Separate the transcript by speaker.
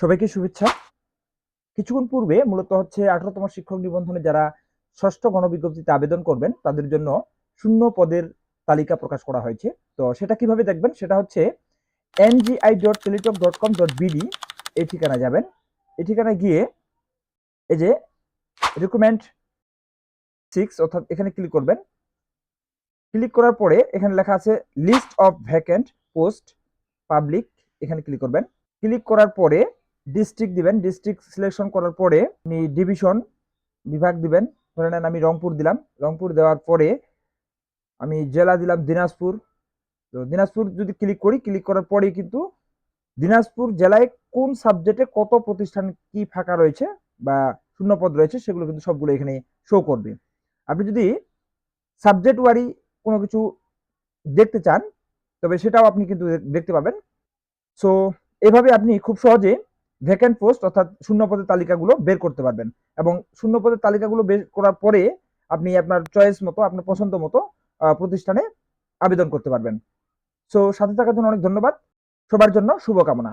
Speaker 1: সবাইকে শুভেচ্ছা। কিছুক্ষণ পূর্বে মূলত হচ্ছে আঠারোতম শিক্ষক নিবন্ধনে যারা ষষ্ঠ গণবিজ্ঞপ্তিতে আবেদন করবেন, তাদের জন্য শূন্য পদের তালিকা প্রকাশ করা হয়েছে। তো সেটা কীভাবে দেখবেন? সেটা হচ্ছে NGI dot Teletalk dot com dot BD এই ঠিকানায় যাবেন। এই ঠিকানায় গিয়ে এই যে রিকমেন্ড সিক্স অর্থাৎ এখানে ক্লিক করবেন। ক্লিক করার পরে এখানে লেখা আছে list of vacant post public এখানে ক্লিক করবেন। ক্লিক করার পরে ডিস্ট্রিক্ট দিবেন ডিস্ট্রিক্ট সিলেকশন করার পরে আপনি ডিভিশন বিভাগ দিবেন। ধরে নেন আমি রংপুর দিলাম। রংপুর দেওয়ার পরে আমি জেলা দিলাম দিনাজপুর। তো দিনাজপুর যদি ক্লিক করি ক্লিক করার পরে কিন্তু দিনাজপুর জেলায় কোন সাবজেক্টে কত প্রতিষ্ঠান কি ফাঁকা রয়েছে বা শূন্যপদ রয়েছে সেগুলো কিন্তু সবগুলো এখানে শো করবে। আপনি যদি সাবজেক্ট ওয়ারি কোনো কিছু দেখতে চান, তবে সেটাও আপনি কিন্তু দেখতে পাবেন। সো এভাবে আপনি খুব সহজে ভ্যাকেন্ট পোস্ট অর্থাৎ শূন্য পদের তালিকাগুলো বের করতে পারবেন। এবং শূন্য পদের তালিকাগুলো বের করার পরে আপনি আপনার চয়েস মতো, আপনার পছন্দ মতো প্রতিষ্ঠানে আবেদন করতে পারবেন। সো সাথে থাকার জন্য অনেক ধন্যবাদ। সবার জন্য শুভকামনা।